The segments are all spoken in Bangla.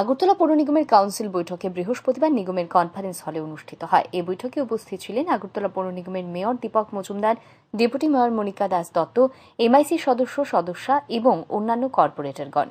আগরতলা পৌর নিগমের কাউন্সিল বৈঠকে বৃহস্পতিবার নিগমের কনফারেন্স হলে অনুষ্ঠিত হয়। এই বৈঠকে উপস্থিত ছিলেন আগরতলা পৌর নিগমের mayor Dipak Majumder, deputy mayor Monika Das Dutta MIC সদস্য সদস্যা এবং অন্যান্য কর্পোরেটরগণ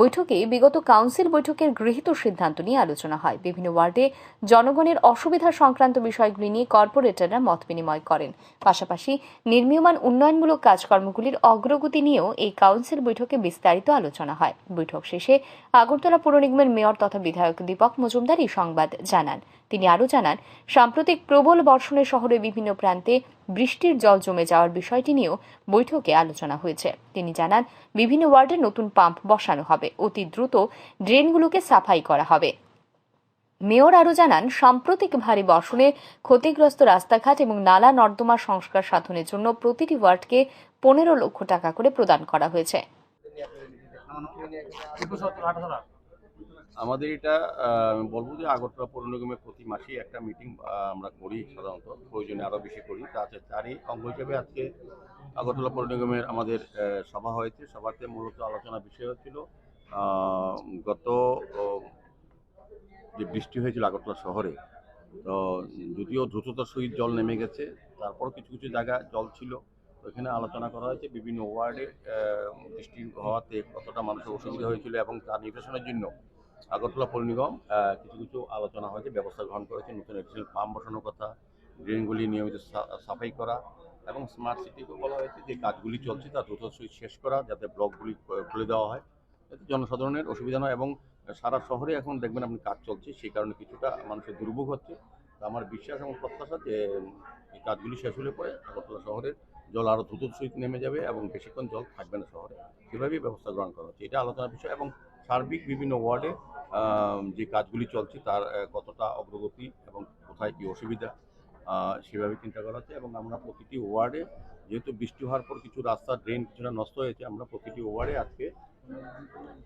বৈঠকে বিগত কাউন্সিল বৈঠকের গৃহীত সিদ্ধান্ত নিয়ে আলোচনা হয়। বিভিন্ন ওয়ার্ডে জনগণের অসুবিধা সংক্রান্ত বিষয়গুলি নিয়ে কর্পোরেটররা মত বিনিময় করেন। পাশাপাশি নির্মীয়মান উন্নয়নমূলক কাজকর্মগুলির অগ্রগতি নিয়েও এই কাউন্সিল বৈঠকে বিস্তারিত আলোচনা হয়। বৈঠক শেষে আগরতলা পৌর নিগমের মেয়র তথা বিধায়ক দীপক মজুমদার এই সংবাদ জানান। তিনি আরও জানান, সাম্প্রতিক প্রবল বর্ষণে শহরের বিভিন্ন প্রান্তে বৃষ্টির জল জমে যাওয়ার বিষয়টি নিয়েও বৈঠকে আলোচনা হয়েছে। তিনি জানান, বিভিন্ন ওয়ার্ডে নতুন পাম্প বসানো হবে। অতি দ্রুত ড্রেনগুলোকে সাফাই করা হবে। মেয়র আরও জানান, সাম্প্রতিক ভারী বর্ষণে ক্ষতিগ্রস্ত রাস্তাঘাট এবং নালা নর্দমা সংস্কার সাধনের জন্য প্রতিটি ওয়ার্ডকে পনেরো লক্ষ টাকা করে প্রদান করা হয়েছে। আমাদের এটা বলব যে আগরতলা পৌর নিগমে প্রতি মাসেই একটা মিটিং আমরা করি সাধারণত, প্রয়োজনে আরও বেশি করি। তাতে তারই অঙ্গ হিসেবে আজকে আগরতলা পৌর নিগমের আমাদের সভা হয়েছে। সভাতে মূলত আলোচনা বিষয় হচ্ছিল গত যে বৃষ্টি হয়েছিল আগরতলা শহরে, তো যদিও দ্রুততার সহিত জল নেমে গেছে তারপর কিছু কিছু জায়গা জল ছিল, তো এখানে আলোচনা করা হয়েছে বিভিন্ন ওয়ার্ডে বৃষ্টি হওয়াতে কতটা মানুষের অসুবিধা হয়েছিল এবং তার নিরসনের জন্য আগরতলা পৌর নিগম কিছু কিছু আলোচনা হয়েছে, ব্যবস্থা গ্রহণ করেছে, নতুন এডিশনাল পাম্প বসানোর কথা ড্রেনগুলি নিয়মিত সাফাই করা এবং স্মার্ট সিটিকে বলা হয়েছে যে কাজগুলি চলছে তা দ্রুত শেষ করা যাতে ব্লকগুলি খুলে দেওয়া হয়। যাতে জনসাধারণের অসুবিধা নয় এবং সারা শহরে এখন দেখবেন আপনি কাজ চলছে, সেই কারণে কিছুটা মানুষের দুর্ভোগ হচ্ছে। আমার বিশ্বাস এবং প্রত্যাশা যে, এই কাজগুলি শেষ হলে পরে আগরতলা শহরের জল আরও দ্রুত সহিত নেমে যাবে এবং বেশিক্ষণ জল থাকবে না শহরে। সেভাবেই ব্যবস্থা গ্রহণ করা হচ্ছে। এটা আলোচনার বিষয় এবং সার্বিক বিভিন্ন ওয়ার্ডে যে কাজগুলি চলছে তার কতটা অগ্রগতি এবং কোথায় কী অসুবিধা সেভাবে চিন্তা করা হচ্ছে এবং আমরা প্রতিটি ওয়ার্ডে, যেহেতু বৃষ্টি হওয়ার পর কিছু রাস্তা ড্রেন কিছুটা নষ্ট হয়েছে, আমরা প্রতিটি ওয়ার্ডে আজকে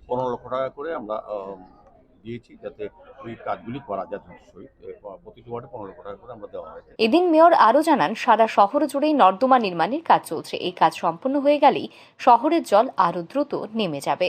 পনেরো লক্ষ টাকা করে আমরা দিয়েছি যাতে কাজগুলি করা যায় প্রতিটি ওয়ার্ডে পনেরো টাকা করে আমরা দেওয়া এদিন মেয়র আরও জানান, সারা শহর জুড়েই নর্দমা নির্মাণের কাজ চলছে। এই কাজ সম্পন্ন হয়ে গেলেই শহরের জল আরও দ্রুত নেমে যাবে।